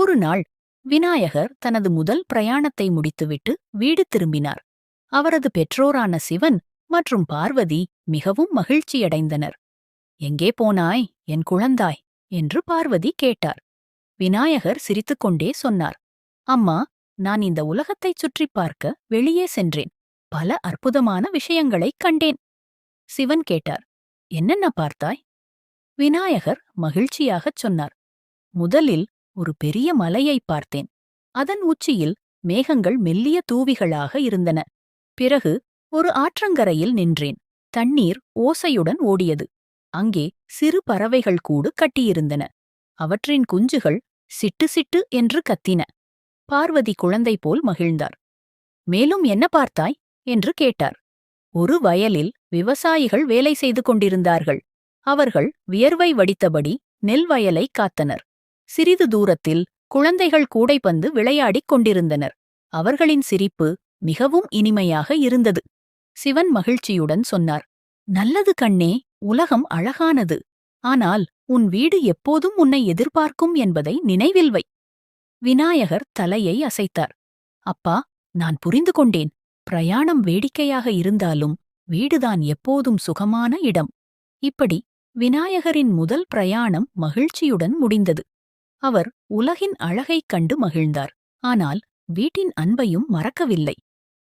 ஒரு நாள் விநாயகர் தனது முதல் பிரயாணத்தை முடித்துவிட்டு வீடு திரும்பினார். அவரது பெற்றோரான சிவன் மற்றும் பார்வதி மிகவும் மகிழ்ச்சியடைந்தனர். எங்கே போனாய்? என் குழந்தாய் என்று பார்வதி கேட்டார். விநாயகர் சிரித்துக்கொண்டே சொன்னார். அம்மா நான் இந்த உலகத்தைச் சுற்றிப் பார்க்க வெளியே சென்றேன். பல அற்புதமான விஷயங்களைக் கண்டேன். சிவன் கேட்டார். என்னென்ன பார்த்தாய்? விநாயகர் மகிழ்ச்சியாகச் சொன்னார். முதலில் ஒரு பெரிய மலையைப் பார்த்தேன். அதன் உச்சியில் மேகங்கள் மெல்லிய தூவிகளாக இருந்தன. பிறகு ஒரு ஆற்றங்கரையில் நின்றேன். தண்ணீர் ஓசையுடன் ஓடியது. அங்கே சிறு பறவைகள் கூடு கட்டியிருந்தன. அவற்றின் குஞ்சுகள் சிட்டு சிட்டு என்று கத்தின. பார்வதி குழந்தை போல் மகிழ்ந்தார். மேலும் என்ன பார்த்தாய்? என்று கேட்டார். ஒரு வயலில் விவசாயிகள் வேலை செய்து கொண்டிருந்தார்கள். அவர்கள் வியர்வை வடித்தபடி நெல் வயலை காத்தனர். சிறிது தூரத்தில் குழந்தைகள் கூடைப்பந்து விளையாடிக் கொண்டிருந்தனர். அவர்களின் சிரிப்பு மிகவும் இனிமையாக இருந்தது. சிவன் மகிழ்ச்சியுடன் சொன்னார் நல்லது கண்ணே உலகம் அழகானது. ஆனால் உன் வீடு எப்போதும் உன்னை எதிர்பார்க்கும் என்பதை நினைவில் வை. விநாயகர் தலையை அசைத்தார். அப்பா நான் புரிந்து கொண்டேன். பிரயாணம் வேடிக்கையாக இருந்தாலும் வீடுதான் எப்போதும் சுகமான இடம். இப்படி விநாயகரின் முதல் பிரயாணம் மகிழ்ச்சியுடன் முடிந்தது. அவர் உலகின் அழகைக் கண்டு மகிழ்ந்தார். ஆனால் வீட்டின் அன்பையும் மறக்கவில்லை.